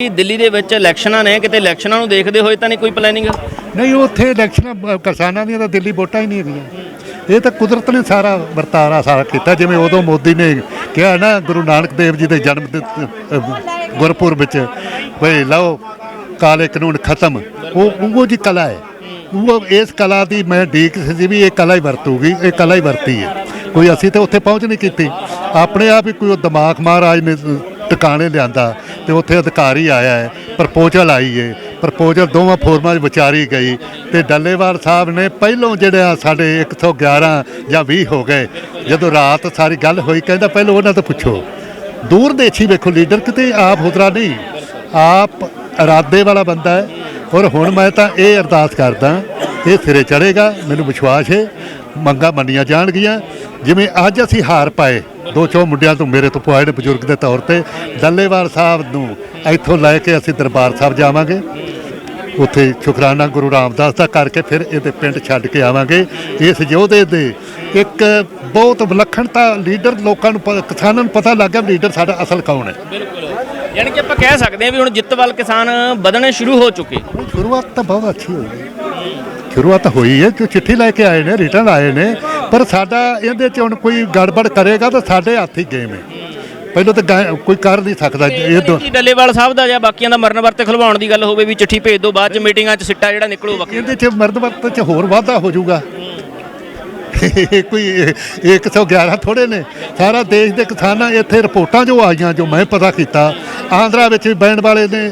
ਕਿ ਦਿੱਲੀ ਦੇ ਵਿੱਚ ਇਲੈਕਸ਼ਨਾਂ ਨੇ ਕਿਤੇ ਇਲੈਕਸ਼ਨਾਂ ਨੂੰ ਦੇਖਦੇ ਹੋਏ ਤਾਂ ਨਹੀਂ ਕੋਈ ਪਲੈਨਿੰਗ ਨਹੀਂ ਉੱਥੇ ਇਲੈਕਸ਼ਨਾਂ ਅ, ਕਿਸਾਨਾਂ ਦੀਆਂ ਤਾਂ ਦਿੱਲੀ ਵੋਟਾਂ ਹੀ ਨਹੀਂ ਹੈਗੀਆਂ। ਇਹ ਤਾਂ ਕੁਦਰਤ ਨੇ ਸਾਰਾ ਵਰਤਾਰਾ ਸਾਰਾ ਕੀਤਾ ਜਿਵੇਂ ਉਦੋਂ ਮੋਦੀ ਨੇ ਕਿਹਾ ਨਾ ਗੁਰੂ ਨਾਨਕ ਦੇਵ ਜੀ ਦੇ ਜਨਮ ਦਿਨ ਅ, ਗੁਰਪੁਰਬ ਵਿੱਚ ਵੀ ਲਓ ਕਾਲੇ ਕਾਨੂੰਨ ਖਤਮ। ਉਹ ਉਹ ਜੀ ਕਲਾ ਹੈ। ਉਹ ਇਸ ਕਲਾ ਦੀ ਮੈਂ ਡੀਕ ਸੀ ਵੀ ਇਹ ਕਲਾ ਹੀ ਵਰਤੂਗੀ ਇਹ ਕਲਾ ਹੀ ਵਰਤੀ ਹੈ। ਕੋਈ ਅਸੀਂ ਤਾਂ ਉੱਥੇ ਪਹੁੰਚ ਨਹੀਂ ਕੀਤੀ। ਆਪਣੇ ਆਪ ਹੀ ਕੋਈ ਉਹ ਦਿਮਾਗ ਮਹਾਰਾਜ ਨੇ ਟਿਕਾਣੇ ਲਿਆਂਦਾ ਤੇ ਉੱਥੇ ਅਧਿਕਾਰੀ ਆਇਆ ਹੈ, ਪ੍ਰਪੋਜ਼ਲ ਆਈ ਹੈ, ਪ੍ਰਪੋਜ਼ਲ ਦੋਵਾਂ ਫੋਰਮਾਂ 'ਚ ਵਿਚਾਰੀ ਗਈ ਤੇ ਡੱਲੇਵਾਲ ਸਾਹਿਬ ਨੇ ਪਹਿਲੋਂ ਜਿਹੜਾ ਸਾਡੇ 111 ਜਾਂ 20 ਹੋ ਗਏ, ਜਦੋਂ ਰਾਤ ਸਾਰੀ ਗੱਲ ਹੋਈ ਕਹਿੰਦਾ ਪਹਿਲਾਂ ਉਹਨਾਂ ਤੋਂ ਪੁੱਛੋ, ਦੂਰ ਦੂਰਦੇਸ਼ੀ ਵੇਖੋ, ਲੀਡਰ ਕਿਤੇ ਆਪ ਹੁਦਰਾ ਨਹੀਂ, ਆਪ ਇਰਾਦੇ ਵਾਲਾ ਬੰਦਾ ਹੈ ਔਰ ਹੁਣ ਮੈਂ ਤਾਂ ਇਹ ਅਰਦਾਸ ਕਰਦਾ, ਇਹ ਸਿਰੇ ਚੜੇਗਾ ਮੈਨੂੰ ਵਿਸ਼ਵਾਸ ਹੈ, ਮੰਗਾਂ ਮੰਨੀਆਂ ਜਾਣਗੀਆਂ, ਜਿਵੇਂ ਅੱਜ ਅਸੀਂ ਹਾਰ ਪਾਏ ਦੋ ਚੋ ਮੁੰਡਿਆਂ ਤੋਂ ਮੇਰੇ ਤੋਂ ਪੁਆਏ ਨੇ ਬਜ਼ੁਰਗ ਦੇ ਤੌਰ ਤੇ ਡੱਲੇਵਾਲ ਸਾਹਿਬ ਨੂੰ ਇੱਥੋਂ ਲੈ ਕੇ ਅਸੀਂ ਦਰਬਾਰ ਸਾਹਿਬ ਜਾਵਾਂਗੇ। ਉੱਥੇ ਸ਼ੁਕਰਾਨਾ ਗੁਰੂ ਰਾਮਦਾਸ ਦਾ ਕਰਕੇ ਫਿਰ ਇਹਦੇ ਪਿੰਡ ਛੱਡ ਕੇ ਆਵਾਂਗੇ। ਇਸ ਯੋਧੇ ਦੇ ਇੱਕ ਬਹੁਤ ਵਿਲੱਖਣਤਾ ਲੀਡਰ ਲੋਕਾਂ ਨੂੰ ਪ- ਕਿਸਾਨਾਂ ਨੂੰ ਪਤਾ ਲੱਗ ਗਿਆ ਵੀ ਲੀਡਰ ਸਾਡਾ ਅਸਲ ਕੌਣ ਹੈ। ਬਿਲਕੁਲ। ਯਾਨੀ ਕਿ ਆਪਾਂ ਕਹਿ ਸਕਦੇ ਹਾਂ ਵੀ ਹੁਣ ਜਿੱਤ ਵੱਲ ਕਿਸਾਨ ਵਧਣੇ ਸ਼ੁਰੂ ਹੋ ਚੁੱਕੇ। ਸ਼ੁਰੂਆਤ ਤਾਂ ਬਹੁਤ ਅੱਛੀ ਹੋਈ ਹੈ। ਸ਼ੁਰੂਆਤ ਤਾਂ ਹੋਈ ਹੈ ਕਿ ਚਿੱਠੀ ਲੈ ਕੇ ਆਏ ਨੇ ਰਿਟਰਨ ਆਏ ਨੇ। ਪਰ ਸਾਡਾ ਇਹਦੇ 'ਚ ਹੁਣ ਕੋਈ ਗੜਬੜ ਕਰੇਗਾ ਤਾਂ ਸਾਡੇ ਹੱਥ ਹੀ ਗੇਮ ਹੈ। ਪਹਿਲਾਂ ਤਾਂ ਗਾ- ਕੋਈ ਕਰ ਨਹੀਂ ਸਕਦਾ ਇਹ ਦੋ ਕੀ ਡੱਲੇਵਾਲ ਸਾਹਿਬ ਦਾ ਜਾਂ ਬਾਕੀਆਂ ਦਾ ਮਰਨ ਵਰਤੇ ਖਲਵਾਉਣ ਦੀ ਗੱਲ ਹੋਵੇ ਵੀ ਚਿੱਠੀ ਭੇਜ ਦਿਓ ਬਾਅਦ ਚ ਮੀਟਿੰਗਾਂ 'ਚ ਸਿੱਟਾ ਜਿਹੜਾ ਨਿਕਲੂ ਵਕਤ ਇਹਦੇ 'ਚ ਮਰਦਵਤ 'ਚ ਹੋਰ ਵਾਧਾ ਹੋ ਜਾਊਗਾ। ਇਹ ਕੋਈ 111 ਥੋੜੇ ਨੇ। ਸਾਰਾ ਦੇਸ਼ ਦੇ ਕਿਸਾਨਾਂ ਇੱਥੇ ਰਿਪੋਰਟਾਂ ਜੋ ਆਈਆਂ ਜੋ ਮੈਂ ਪਤਾ ਕੀਤਾ। ਆਂਧਰਾ ਵਿੱਚ ਵੀ ਬਹਿਣ ਵਾਲੇ ਨੇ।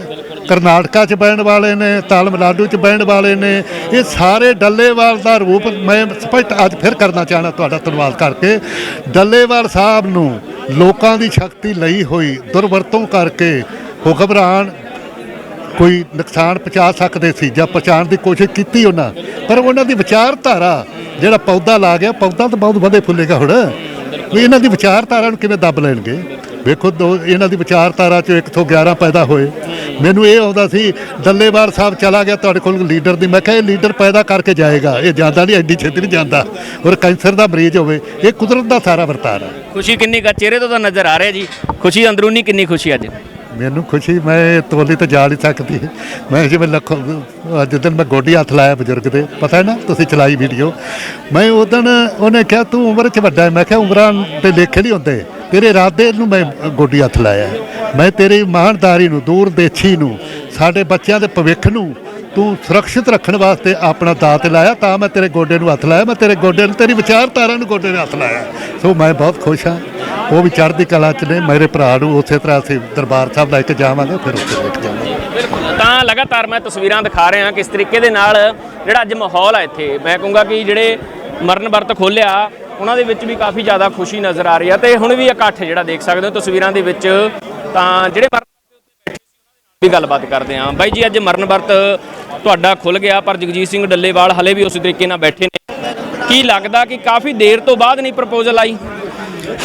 ਕਰਨਾਟਕਾ 'ਚ ਬਹਿਣ ਵਾਲੇ ਨੇ ਤਾਮਿਲਨਾਡੂ 'ਚ ਬਹਿਣ ਵਾਲੇ ਨੇ, ਇਹ ਸਾਰੇ ਡੱਲੇਵਾਲ ਦਾ ਰੂਪ ਮੈਂ ਸਪਸ਼ਟ ਅੱਜ ਫਿਰ ਕਰਨਾ ਚਾਹਣਾ ਤੁਹਾਡਾ ਧੰਨਵਾਦ ਕਰਕੇ। ਡੱਲੇਵਾਲ ਸਾਹਿਬ ਨੂੰ ਲੋਕਾਂ ਦੀ ਸ਼ਕਤੀ ਲਈ ਹੋਈ ਦੁਰਵਰਤੋਂ ਕਰਕੇ ਹੁਕਮਰਾਨ ਕੋਈ ਨੁਕਸਾਨ ਪਹੁੰਚਾ ਸਕਦੇ ਸੀ ਜਾਂ ਪਹੁੰਚਾਉਣ ਦੀ ਕੋਸ਼ਿਸ਼ ਕੀਤੀ ਉਹਨਾਂ, ਪਰ ਉਹਨਾਂ ਦੀ ਵਿਚਾਰਧਾਰਾ ਜਿਹੜਾ ਪੌਦਾ ਲਾ ਗਿਆ, ਪੌਦਾ ਤਾਂ ਬਹੁਤ ਵਧੇ ਫੁੱਲੇਗਾ ਹੁਣ। ਵੀ ਇਹਨਾਂ ਦੀ ਵਿਚਾਰਧਾਰਾ ਨੂੰ ਕਿਵੇਂ ਦੱਬ ਲੈਣਗੇ? ਵੇਖੋ ਦੋ ਇਹਨਾਂ ਦੀ ਵਿਚਾਰਧਾਰਾ ਚੋਂ 111 ਪੈਦਾ ਹੋਏ। ਮੈਨੂੰ ਇਹ ਆਉਂਦਾ ਸੀ ਡੱਲੇਵਾਲ ਸਾਹਿਬ ਚਲਾ ਗਿਆ ਤੁਹਾਡੇ ਕੋਲ ਲੀਡਰ ਦੀ। ਮੈਂ ਕਿਹਾ ਇਹ ਲੀਡਰ ਪੈਦਾ ਕਰਕੇ ਜਾਏਗਾ। ਇਹ ਜਾਂਦਾ ਨਹੀਂ ਐਡੀ ਛੇਤੀ ਨਹੀਂ ਜਾਂਦਾ। ਔਰ ਕੈਂਸਰ ਦਾ ਮਰੀਜ਼ ਹੋਵੇ ਇਹ ਕੁਦਰਤ ਦਾ ਸਾਰਾ ਵਰਤਾਰਾ ਖੁਸ਼ੀ ਕਿੰਨੀ ਕਾ ਚਿਹਰੇ ਤੋਂ ਤਾਂ ਨਜ਼ਰ ਆ ਰਿਹਾ ਜੀ। ਖੁਸ਼ੀ ਅੰਦਰੂਨੀ ਕਿੰਨੀ ਖੁਸ਼ੀ ਅੱਜ? ਮੈਨੂੰ ਖੁਸ਼ੀ ਮੈਂ ਤੋਲੀ ਤੇ ਜਾ ਨਹੀਂ ਸਕਦੀ। ਮੈਂ ਜਿਵੇਂ ਲੱਖੋਂ ਅੱਜ ਦਿਨ ਮੈਂ ਗੋਡੀ ਹੱਥ ਲਾਇਆ ਬਜ਼ੁਰਗ ਦੇ। ਪਤਾ ਹੈ ਨਾ ਤੁਸੀਂ ਚਲਾਈ ਵੀਡੀਓ ਮੈਂ ਉਦੋਂ ਉਹਨੇ ਕਿਹਾ ਤੂੰ ਉਮਰ 'ਚ ਵੱਡਾ ਹੈ। ਮੈਂ ਕਿਹਾ ਉਮਰਾਂ ਤੇ ਲੇਖੇ ਨਹੀਂ ਹੁੰਦੇ। ਤੇਰੇ ਇਰਾਦੇ ਨੂੰ ਮੈਂ ਗੋਡੀ ਹੱਥ ਲਾਇਆ। ਮੈਂ ਤੇਰੀ ਇਮਾਨਦਾਰੀ ਨੂੰ, ਦੂਰਦੇਸ਼ੀ ਨੂੰ, ਸਾਡੇ ਬੱਚਿਆਂ ਦੇ ਭਵਿੱਖ ਨੂੰ ਤੂੰ ਸੁਰੱਖਿਅਤ ਰੱਖਣ ਵਾਸਤੇ ਆਪਣਾ ਦਾਤ ਲਾਇਆ ਤਾਂ ਮੈਂ ਤੇਰੇ ਗੋਡੇ ਨੂੰ ਹੱਥ ਲਾਇਆ। ਮੈਂ ਤੇਰੇ ਗੋਡੇ ਨੂੰ, ਤੇਰੀ ਵਿਚਾਰਧਾਰਾ ਨੂੰ ਗੋਡੇ ਨੂੰ ਹੱਥ ਲਾਇਆ। ਸੋ ਮੈਂ ਬਹੁਤ ਖੁਸ਼ ਹਾਂ। ਉਹ ਵੀ ਚੜ੍ਹਦੀ ਕਲਾ ਚ ਨੇ। ਮੇਰੇ ਭਰਾ ਨੂੰ ਉਸੇ ਤਰ੍ਹਾਂ ਅਸੀਂ ਦਰਬਾਰ ਸਾਹਿਬ ਲੈ ਕੇ ਜਾਵਾਂਗੇ, ਫਿਰ ਉੱਥੇ ਲੈ ਕੇ ਜਾਵਾਂਗੇ ਤਾਂ ਲਗਾਤਾਰ ਮੈਂ ਤਸਵੀਰਾਂ ਦਿਖਾ ਰਿਹਾ ਕਿਸ ਤਰੀਕੇ ਦੇ ਨਾਲ ਜਿਹੜਾ ਅੱਜ ਮਾਹੌਲ ਹੈ ਇੱਥੇ, ਮੈਂ ਕਹੂੰਗਾ ਕਿ ਜਿਹੜੇ ਮਰਨ ਵਰਤ ਖੋਲਿਆ ਉਹਨਾਂ ਦੇ ਵਿੱਚ ਵੀ ਕਾਫੀ ਜ਼ਿਆਦਾ ਖੁਸ਼ੀ ਨਜ਼ਰ ਆ ਰਹੀ ਹੈ ਤੇ ਹੁਣ ਵੀ ਇਕੱਠ ਜਿਹੜਾ ਦੇਖ ਸਕਦੇ ਹੋ ਤਸਵੀਰਾਂ ਦੇ ਵਿੱਚ, ਤਾਂ ਜਿਹੜੇ ਵੀ ਗੱਲਬਾਤ ਕਰਦੇ ਹਾਂ। ਬਾਈ ਜੀ, ਅੱਜ ਮਰਨ ਵਰਤ ਤੁਹਾਡਾ ਖੁੱਲ ਗਿਆ, ਪਰ ਜਗਜੀਤ ਸਿੰਘ ਡੱਲੇਵਾਲ ਹਲੇ ਵੀ ਉਸੇ ਤਰੀਕੇ ਨਾਲ ਬੈਠੇ ਨੇ। ਕੀ ਲੱਗਦਾ ਕਿ ਕਾਫੀ ਦੇਰ ਤੋਂ ਬਾਅਦ ਨਹੀਂ ਪ੍ਰਪੋਜ਼ਲ ਆਈ?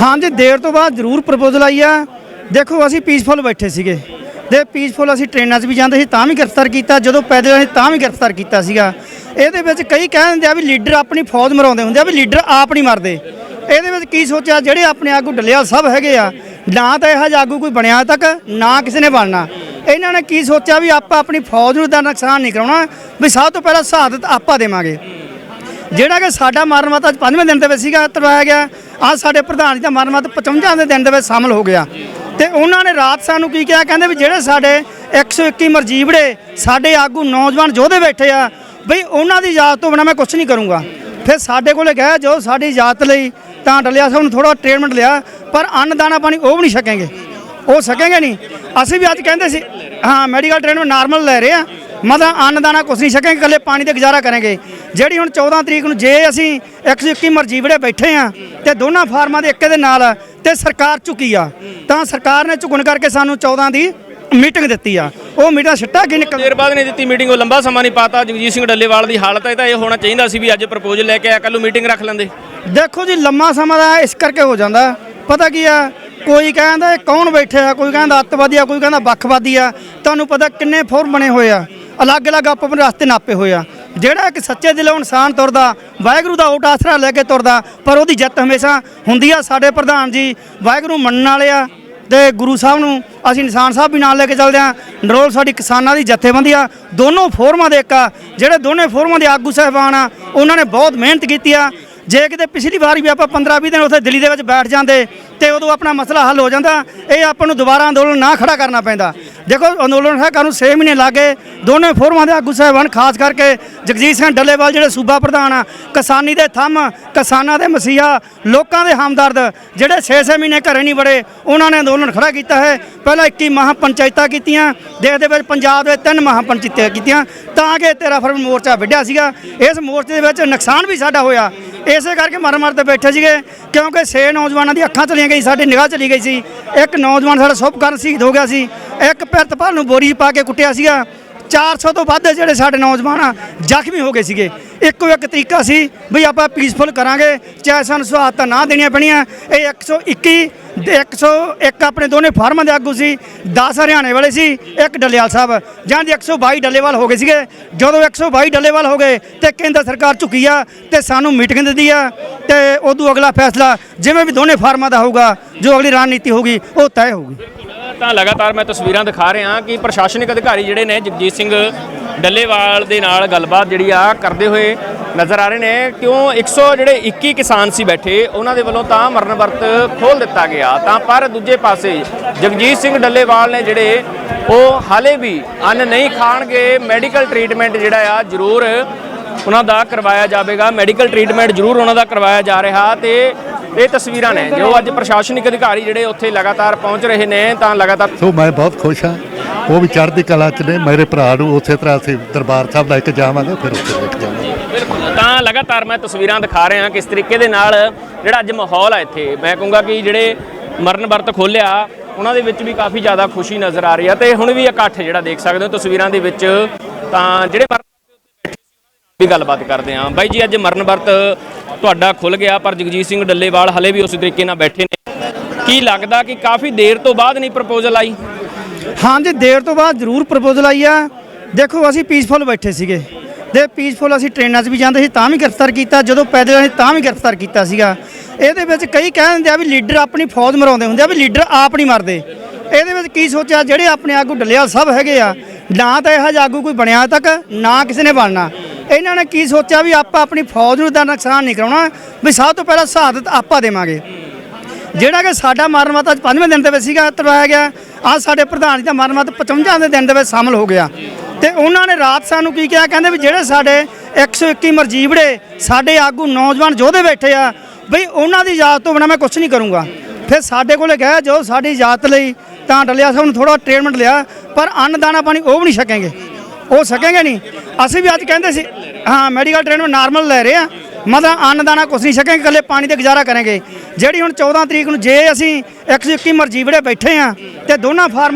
ਹਾਂਜੀ ਦੇਰ ਤੋਂ ਬਾਅਦ ਜ਼ਰੂਰ ਪ੍ਰਪੋਜ਼ਲ ਆਈ ਆ। ਦੇਖੋ, ਅਸੀਂ ਪੀਸਫੁਲ ਬੈਠੇ ਸੀਗੇ। ਤੇ ਪੀਸਫੁਲ ਅਸੀਂ ਟ੍ਰੇਨਾਂ 'ਚ ਵੀ ਜਾਂਦੇ ਸੀ, ਤਾਂ ਵੀ ਗ੍ਰਿਫਤਾਰ ਕੀਤਾ, ਜਦੋਂ ਪੈਦਲ ਅਸੀਂ ਤਾਂ ਵੀ ਗ੍ਰਿਫਤਾਰ ਕੀਤਾ ਸੀਗਾ। ਇਹਦੇ ਵਿੱਚ ਕਈ ਕਹਿ ਦਿੰਦੇ ਆ ਵੀ ਲੀਡਰ ਆਪਣੀ ਫੌਜ ਮਰਾਉਂਦੇ ਹੁੰਦੇ ਆ, ਵੀ ਲੀਡਰ ਆਪ ਨਹੀਂ ਮਰਦੇ। ਇਹਦੇ ਵਿੱਚ ਕੀ ਸੋਚਿਆ, ਜਿਹੜੇ ਆਪਣੇ ਆਗੂ ਡੱਲਿਆ ਸਭ ਹੈਗੇ ਆ, ਨਾ ਤਾਂ ਇਹੋ ਜਿਹਾ ਆਗੂ ਕੋਈ ਬਣਿਆ ਤੱਕ, ਨਾ ਕਿਸੇ ਨੇ ਬਣਨਾ। ਇਹਨਾਂ ਨੇ ਕੀ ਸੋਚਿਆ ਵੀ ਆਪਾਂ ਆਪਣੀ ਫੌਜ ਨੂੰ ਤਾਂ ਨੁਕਸਾਨ ਨਹੀਂ ਕਰਾਉਣਾ, ਵੀ ਸਭ ਤੋਂ ਪਹਿਲਾਂ ਸ਼ਹਾਦਤ ਆਪਾਂ ਦੇਵਾਂਗੇ। ਜਿਹੜਾ ਕਿ ਸਾਡਾ ਮਰਨ ਮਤ ਅੱਜ ਪੰਜਵੇਂ ਦਿਨ ਦੇ ਵਿੱਚ ਸੀਗਾ ਤਰਵਾਇਆ ਗਿਆ। ਅੱਜ ਸਾਡੇ ਪ੍ਰਧਾਨ ਜੀ ਦਾ ਮਰਨ ਮਤ 55 ਦੇ ਦਿਨ ਦੇ ਵਿੱਚ ਸ਼ਾਮਲ ਹੋ ਗਿਆ। ਤੇ ਉਹਨਾਂ ਨੇ ਰਾਤ ਸਾਨੂੰ ਕੀ ਕਿਹਾ? ਕਹਿੰਦੇ ਵੀ ਜਿਹੜੇ ਸਾਡੇ 121 ਮਰਜੀਵੜੇ, ਸਾਡੇ ਆਗੂ ਨੌਜਵਾਨ ਯੋਧੇ ਬੈਠੇ ਆ, ਬਈ ਉਹਨਾਂ ਦੀ ਯਾਦ ਤੋਂ ਬਿਨਾਂ ਮੈਂ ਕੁਝ ਨਹੀਂ ਕਰੂੰਗਾ। ਫਿਰ ਸਾਡੇ ਕੋਲੇ ਗਏ, ਜੋ ਸਾਡੀ ਯਾਦ ਲਈ ਤਾਂ ਡੱਲਿਆ ਸਾਹਿਬ ਨੂੰ ਥੋੜਾ ਟ੍ਰੀਟਮੈਂਟ ਲਿਆ, ਪਰ ਅੰਨ ਦਾਣਾ ਪਾਣੀ ਉਹ ਵੀ ਨਹੀਂ ਛਕੇਂਗੇ। ਉਹ ਸਕੇਂਗੇ ਨਹੀਂ। ਅਸੀਂ ਵੀ ਅੱਜ ਕਹਿੰਦੇ ਸੀ, ਹਾਂ ਮੈਡੀਕਲ ਟ੍ਰੀਟਮੈਂਟ ਨਾਰਮਲ ਲੈ ਰਹੇ ਆ, ਮਤਲਬ ਅੰਨ ਦਾਣਾ ਕੁਛ ਨਹੀਂ ਛਕਾਂਗੇ, ਇਕੱਲੇ ਪਾਣੀ ਤੇ ਗੁਜ਼ਾਰਾ ਕਰਾਂਗੇ। ਜਿਹੜੀ ਹੁਣ 14 ਤਰੀਕ ਨੂੰ ਜੇ ਅਸੀਂ 121 ਮਰਜੀਵੜੇ ਬੈਠੇ ਆ ਤੇ ਦੋਨਾਂ ਫਾਰਮਾਂ ਦੇ ਇੱਕੇ ਦੇ ਨਾਲ ਆ, ਤੇ ਸਰਕਾਰ ਝੁਕੀ ਆ ਤਾਂ ਸਰਕਾਰ ਨੇ ਝੁਕਣ ਕਰਕੇ ਸਾਨੂੰ 14 ਦੀ ਮੀਟਿੰਗ ਦਿੱਤੀ ਆ। ਉਹ ਮੀਟਿੰਗ ਸਿੱਟਾ ਕੀ ਨਿਕਲ ਦੇਰ ਬਾਅਦ ਨਹੀਂ ਦਿੱਤੀ ਮੀਟਿੰਗ ਉਹ ਲੰਬਾ ਸਮਾਂ ਨਹੀਂ ਪਾਤਾ। ਜਗਜੀਤ ਸਿੰਘ ਡੱਲੇਵਾਲ ਦੀ ਹਾਲਤ ਹੈ ਤਾਂ ਇਹ ਹੋਣਾ ਚਾਹੀਦਾ ਸੀ ਵੀ ਅੱਜ ਪ੍ਰਪੋਜ਼ਲ ਲੈ ਕੇ ਆਇਆ ਕੱਲ ਨੂੰ ਮੀਟਿੰਗ ਰੱਖ ਲੈਂਦੇ। ਦੇਖੋ ਜੀ ਲੰਮਾ ਸਮਾਂ ਦਾ ਇਸ ਕਰਕੇ ਹੋ ਜਾਂਦਾ। ਪਤਾ ਕੀ ਆ ਕੋਈ ਕਹਿੰਦਾ ਇਹ ਕੌਣ ਬੈਠਿਆ ਕੋਈ ਕਹਿੰਦਾ ਅੱਤਵਾਦੀ ਆ ਕੋਈ ਕਹਿੰਦਾ ਵੱਖਵਾਦੀ ਆ। ਤੁਹਾਨੂੰ ਪਤਾ ਕਿੰਨੇ ਫੋਰਮ ਬਣੇ ਹੋਏ ਆ ਅਲੱਗ-ਅਲੱਗ ਆਪੋ ਆਪਣੇ ਰਸਤੇ ਨਾਪੇ ਹੋਏ ਆ। ਜਿਹੜਾ ਇੱਕ ਸੱਚੇ ਦਿਲੋਂ ਇਨਸਾਨ ਤੁਰਦਾ, ਵਾਹਿਗੁਰੂ ਦਾ ਓਟ ਆਸਰਾ ਲੈ ਕੇ ਤੁਰਦਾ, ਪਰ ਉਹਦੀ ਜਿੱਤ ਹਮੇਸ਼ਾ ਹੁੰਦੀ ਆ ਸਾਡੇ ਪ੍ਰਧਾਨ ਜੀ। ਵਾਹਿਗੁਰੂ ਮੰਨਣ ਵਾਲੇ ਆ ਤੇ ਗੁਰੂ ਸਾਹਿਬ ਨੂੰ ਅਸੀਂ ਇਨਸਾਨ ਸਾਹਿਬ ਵੀ ਨਾਲ ਲੈ ਕੇ ਚੱਲਦੇ ਹਾਂ ਨਰੋਲ ਸਾਡੀ ਕਿਸਾਨਾਂ ਦੀ ਜਥੇਬੰਦੀ ਆ। ਦੋਨੋਂ ਫੋਰਮਾਂ ਦੇ ਇੱਕ ਆ। ਜਿਹੜੇ ਦੋਨੇ ਫੋਰਮਾਂ ਦੇ ਆਗੂ ਸਾਹਿਬਾਨ ਆ, ਉਹਨਾਂ ਨੇ ਬਹੁਤ ਮਿਹਨਤ ਕੀਤੀ ਆ। ਜੇ ਕਿਤੇ ਪਿਛਲੀ ਵਾਰ ਵੀ ਆਪਾਂ 15-20 ਦਿਨ ਉੱਥੇ ਦਿੱਲੀ ਦੇ ਵਿੱਚ ਬੈਠ ਜਾਂਦੇ ਤੇ ਉਦੋਂ ਆਪਣਾ ਮਸਲਾ ਹੱਲ ਹੋ ਜਾਂਦਾ, ਇਹ ਆਪਾਂ ਨੂੰ ਦੁਬਾਰਾ ਅੰਦੋਲਨ ਨਾ ਖੜਾ ਕਰਨਾ ਪੈਂਦਾ। ਦੇਖੋ, ਅੰਦੋਲਨ ਹੈ ਕਾਨੂੰ 6 ਮਹੀਨੇ ਲੱਗੇ ਦੋਨੇ ਫੋਰਮਾਂ ਦੇ ਆਗੂ ਸਾਹਿਬਾਨ ਖਾਸ ਕਰਕੇ ਜਗਜੀਤ ਸਿੰਘ ਡੱਲੇਵਾਲ ਜਿਹੜੇ ਸੂਬਾ ਪ੍ਰਧਾਨ ਆ, ਕਿਸਾਨੀ ਦੇ ਥੰਮ, ਕਿਸਾਨਾਂ ਦੇ ਮਸੀਹਾ, ਲੋਕਾਂ ਦੇ ਹਮਦਰਦ, ਜਿਹੜੇ 6-6 ਮਹੀਨੇ ਘਰੇ ਨਹੀਂ ਵੜੇ, ਉਹਨਾਂ ਨੇ ਅੰਦੋਲਨ ਖੜਾ ਕੀਤਾ ਹੈ। ਪਹਿਲਾਂ 21 ਮਹਾ ਪੰਚਾਇਤਾਂ ਕੀਤੀਆਂ, ਦੇਸ਼ ਦੇ ਵਿੱਚ ਪੰਜਾਬ ਦੇ ਤਿੰਨ ਮਹਾ ਪੰਚਾਇਤਾਂ ਕੀਤੀਆਂ, ਤਾਂ ਕਿ 13 ਫਰਵਰੀ ਮੋਰਚਾ ਵਿੱਢਿਆ ਸੀਗਾ। ਇਸ ਮੋਰਚੇ ਦੇ ਵਿੱਚ ਨੁਕਸਾਨ ਵੀ ਸਾਡਾ ਹੋਇਆ। ਇਸੇ ਕਰਕੇ ਮਰ ਮਰ ਤੇ ਬੈਠੇ ਸੀਗੇ, ਕਿਉਂਕਿ ਛੇ ਨੌਜਵਾਨਾਂ ਦੀ ਅੱਖਾਂ ਚਲੀਆਂ ਗਈ ਸਾਡੀ ਨਿਗਾਹ ਚਲੀ ਗਈ ਸੀ। ਇੱਕ ਨੌਜਵਾਨ ਸਾਡਾ ਸੁਭਕਰਨ ਸ਼ਹੀਦ ਹੋ ਗਿਆ ਸੀ, ਇੱਕ ਪਿਰਤਪਾਲ ਨੂੰ ਬੋਰੀ ਪਾ ਕੇ ਕੁੱਟਿਆ ਸੀਗਾ। 400 ਤੋਂ ਵੱਧ ਜਿਹੜੇ ਸਾਡੇ ਨੌਜਵਾਨ ਆ, ਜ਼ਖਮੀ ਹੋ ਗਏ ਸੀਗੇ। ਇੱਕੋ ਇੱਕ ਤਰੀਕਾ ਸੀ ਵੀ ਆਪਾਂ ਪੀਸਫੁਲ ਕਰਾਂਗੇ, ਚਾਹੇ ਸਾਨੂੰ ਸੁਹਾਤਾਂ ਨਾ ਦੇਣੀਆਂ ਪੈਣੀਆਂ। ਇਹ 121 ਤੇ 101 ਆਪਣੇ ਦੋਨੇ ਫਾਰਮਾਂ ਦੇ ਆਗੂ ਸੀ 10 ਹਰਿਆਣੇ ਵਾਲੇ ਸੀ, ਇੱਕ ਡੱਲੇਵਾਲ ਸਾਹਿਬ। ਜਾਂ ਦੀ 122 ਡੱਲੇਵਾਲ ਹੋ ਗਏ ਸੀਗੇ, ਜਦੋਂ 122 ਡੱਲੇਵਾਲ ਹੋ ਗਏ, ਤੇ ਕੇਂਦਰ ਸਰਕਾਰ ਝੁਕੀ ਆ, ਤੇ ਸਾਨੂੰ ਮੀਟਿੰਗ ਦਿੱਤੀ ਆ, ਤੇ ਉਦੋਂ ਅਗਲਾ ਫੈਸਲਾ ਜਿਵੇਂ ਵੀ ਦੋਨੇ ਫਾਰਮਾਂ ਦਾ ਹੋਊਗਾ, ਜੋ ਅਗਲੀ ਰਣਨੀਤੀ ਹੋਊਗੀ, ਉਹ ਤੈਅ ਹੋਊਗੀ। ਤਾਂ ਲਗਾਤਾਰ ਮੈਂ ਤਸਵੀਰਾਂ ਦਿਖਾ ਰਿਹਾ ਕਿ ਪ੍ਰਸ਼ਾਸਨਿਕ ਅਧਿਕਾਰੀ ਜਿਹੜੇ ਨੇ ਜਗਜੀਤ ਸਿੰਘ ਡੱਲੇਵਾਲ ਦੇ ਨਾਲ ਗੱਲਬਾਤ ਜਿਹੜੀ ਆ ਕਰਦੇ ਹੋਏ ਨਜ਼ਰ ਆ ਰਹੇ ਨੇ। ਕਿਉਂ 100 ਜਿਹੜੇ 21 ਕਿਸਾਨ ਸੀ ਬੈਠੇ, ਉਹਨਾਂ ਦੇ ਵੱਲੋਂ ਤਾਂ ਮਰਨ ਵਰਤ ਖੋਲ ਦਿੱਤਾ ਗਿਆ। ਤਾਂ ਪਰ ਦੂਜੇ ਪਾਸੇ ਜਗਜੀਤ ਸਿੰਘ ਡੱਲੇਵਾਲ ਨੇ ਜਿਹੜੇ, ਉਹ ਹਾਲੇ ਵੀ ਅੰਨ ਨਹੀਂ ਖਾਣਗੇ। ਮੈਡੀਕਲ ਟ੍ਰੀਟਮੈਂਟ ਜਿਹੜਾ ਆ ਜ਼ਰੂਰ ਉਹਨਾਂ ਦਾ ਕਰਵਾਇਆ ਜਾਵੇਗਾ। ਮੈਡੀਕਲ ਟ੍ਰੀਟਮੈਂਟ ਜ਼ਰੂਰ ਉਹਨਾਂ ਦਾ ਕਰਵਾਇਆ ਜਾ ਰਿਹਾ ਤੇ ਇਹ ਤਸਵੀਰਾਂ ਨੇ ਜੋ ਅੱਜ ਪ੍ਰਸ਼ਾਸਨਿਕ ਅਧਿਕਾਰੀ ਜਿਹੜੇ ਉੱਥੇ ਲਗਾਤਾਰ ਪਹੁੰਚ ਰਹੇ ਨੇ ਤਾਂ ਲਗਾਤਾਰ ਸੋ ਮੈਂ ਬਹੁਤ ਖੁਸ਼ ਹਾਂ। ਉਹ ਵੀ ਚੜ੍ਹਦੀ ਕਲਾ ਚ ਨੇ। ਮੇਰੇ ਭਰਾ ਨੂੰ ਉਸੇ ਤਰ੍ਹਾਂ ਅਸੀਂ ਦਰਬਾਰ ਸਾਹਿਬ ਲੈ ਕੇ ਜਾਵਾਂਗੇ ਫਿਰ ਉੱਥੇ ਕੇ ਜਾਵਾਂਗੇ। ਤਾਂ ਲਗਾਤਾਰ ਮੈਂ ਤਸਵੀਰਾਂ ਦਿਖਾ ਰਿਹਾ ਕਿਸ ਤਰੀਕੇ ਦੇ ਨਾਲ ਜਿਹੜਾ ਅੱਜ ਮਾਹੌਲ ਹੈ ਇੱਥੇ। ਮੈਂ ਕਹੂੰਗਾ ਕਿ ਜਿਹੜੇ ਮਰਨ ਵਰਤ ਖੋਲਿਆ ਉਹਨਾਂ ਦੇ ਵਿੱਚ ਵੀ ਕਾਫੀ ਜ਼ਿਆਦਾ ਖੁਸ਼ੀ ਨਜ਼ਰ ਆ ਰਹੀ ਹੈ ਤੇ ਹੁਣ ਵੀ ਇਕੱਠ ਜਿਹੜਾ ਦੇਖ ਸਕਦੇ ਹੋ ਤਸਵੀਰਾਂ ਦੇ ਵਿੱਚ ਤਾਂ ਜਿਹੜੇ ਵੀ ਗੱਲਬਾਤ ਕਰਦੇ ਹਾਂ। ਬਾਈ ਜੀ, ਅੱਜ ਮਰਨ ਵਰਤ ਤੁਹਾਡਾ ਖੁੱਲ ਗਿਆ, ਪਰ ਜਗਜੀਤ ਸਿੰਘ ਡੱਲੇਵਾਲ ਹਲੇ ਵੀ ਉਸੇ ਤਰੀਕੇ ਨਾਲ ਬੈਠੇ ਨੇ। ਕੀ ਲੱਗਦਾ ਕਿ ਕਾਫੀ ਦੇਰ ਤੋਂ ਬਾਅਦ ਨਹੀਂ ਪ੍ਰਪੋਜ਼ਲ ਆਈ? ਹਾਂਜੀ ਦੇਰ ਤੋਂ ਬਾਅਦ ਜ਼ਰੂਰ ਪ੍ਰਪੋਜ਼ਲ ਆਈ ਆ। ਦੇਖੋ, ਅਸੀਂ ਪੀਸਫੁਲ ਬੈਠੇ ਸੀਗੇ। ਤੇ ਪੀਸਫੁਲ ਅਸੀਂ ਟ੍ਰੇਨਾਂ 'ਚ ਵੀ ਜਾਂਦੇ ਸੀ, ਤਾਂ ਵੀ ਗ੍ਰਿਫਤਾਰ ਕੀਤਾ। ਜਦੋਂ ਪੈਦਲ ਅਸੀਂ ਤਾਂ ਵੀ ਗ੍ਰਿਫਤਾਰ ਕੀਤਾ ਸੀਗਾ। ਇਹਦੇ ਵਿੱਚ ਕਈ ਕਹਿ ਦਿੰਦੇ ਆ ਵੀ ਲੀਡਰ ਆਪਣੀ ਫੌਜ ਮਰਾਉਂਦੇ ਹੁੰਦੇ ਆ, ਵੀ ਲੀਡਰ ਆਪ ਨਹੀਂ ਮਰਦੇ। ਇਹਦੇ ਵਿੱਚ ਕੀ ਸੋਚਿਆ, ਜਿਹੜੇ ਆਪਣੇ ਆਗੂ ਡੱਲਿਆ ਸਭ ਹੈਗੇ ਆ, ਨਾ ਤਾਂ ਇਹੋ ਜਿਹਾ ਆਗੂ ਕੋਈ ਬਣਿਆ ਤੱਕ, ਨਾ ਕਿਸੇ ਨੇ ਬਣਨਾ। ਇਹਨਾਂ ਨੇ ਕੀ ਸੋਚਿਆ ਵੀ ਆਪਾਂ ਆਪਣੀ ਫੌਜ ਨੂੰ ਦਾ ਨੁਕਸਾਨ ਨਹੀਂ ਕਰਾਉਣਾ, ਵੀ ਸਭ ਤੋਂ ਪਹਿਲਾਂ ਸ਼ਹਾਦਤ ਆਪਾਂ ਦੇਵਾਂਗੇ। ਜਿਹੜਾ ਕਿ ਸਾਡਾ ਮਰਨ ਮਤ ਅੱਜ 5ਵੇਂ ਦਿਨ ਦੇ ਵਿੱਚ ਸੀਗਾ ਤਰਵਾਇਆ ਗਿਆ। ਅੱਜ ਸਾਡੇ ਪ੍ਰਧਾਨ ਜੀ ਦਾ ਮਰਨ ਮਤ 55 ਦੇ ਦਿਨ ਦੇ ਵਿੱਚ ਸ਼ਾਮਲ ਹੋ ਗਿਆ। ਤੇ ਉਹਨਾਂ ਨੇ ਰਾਤ ਸਾਨੂੰ ਕੀ ਕਿਹਾ? ਕਹਿੰਦੇ ਵੀ ਜਿਹੜੇ ਸਾਡੇ 121 ਮਰਜੀਵੜੇ, ਸਾਡੇ ਆਗੂ ਨੌਜਵਾਨ ਯੋਧੇ ਬੈਠੇ ਆ ਬਈ ਉਹਨਾਂ ਦੀ ਯਾਦ ਤੋਂ ਬਿਨਾ ਮੈਂ ਕੁਝ ਨਹੀਂ ਕਰੂੰਗਾ। ਫਿਰ ਸਾਡੇ ਕੋਲੇ ਗਏ, ਜੋ ਸਾਡੀ ਇਜਾਜ਼ਤ ਲਈ ਤਾਂ ਡਲਿਆ ਸਾਹਿਬ ਨੂੰ ਥੋੜਾ ਟ੍ਰੀਟਮੈਂਟ ਲਿਆ, ਪਰ ਅੰਨ ਦਾਣਾ ਪਾਣੀ ਉਹ ਵੀ ਨਹੀਂ ਛਕੇਂਗੇ ਉਹ ਸਕੇਂਗੇ ਨਹੀਂ। ਅਸੀਂ ਵੀ ਅੱਜ ਕਹਿੰਦੇ ਸੀ, ਹਾਂ ਮੈਡੀਕਲ ਟ੍ਰੇਨ ਨੂੰ ਨਾਰਮਲ ਲੈ ਰਹੇ ਆ। ਮਤਲਬ ਅੰਨ ਦਾਣਾ ਕੁਛ ਨਹੀਂ ਛਕਾਂਗੇ ਇਕੱਲੇ ਪਾਣੀ ਤੇ ਗੁਜ਼ਾਰਾ ਕਰਾਂਗੇ। ਜਿਹੜੀ ਹੁਣ 14 ਤਰੀਕ ਨੂੰ ਜੇ ਅਸੀਂ 121 ਮਰਜੀਵੜੇ ਬੈਠੇ ਆ, ਤੇ ਦੋਨਾਂ ਫਾਰਮ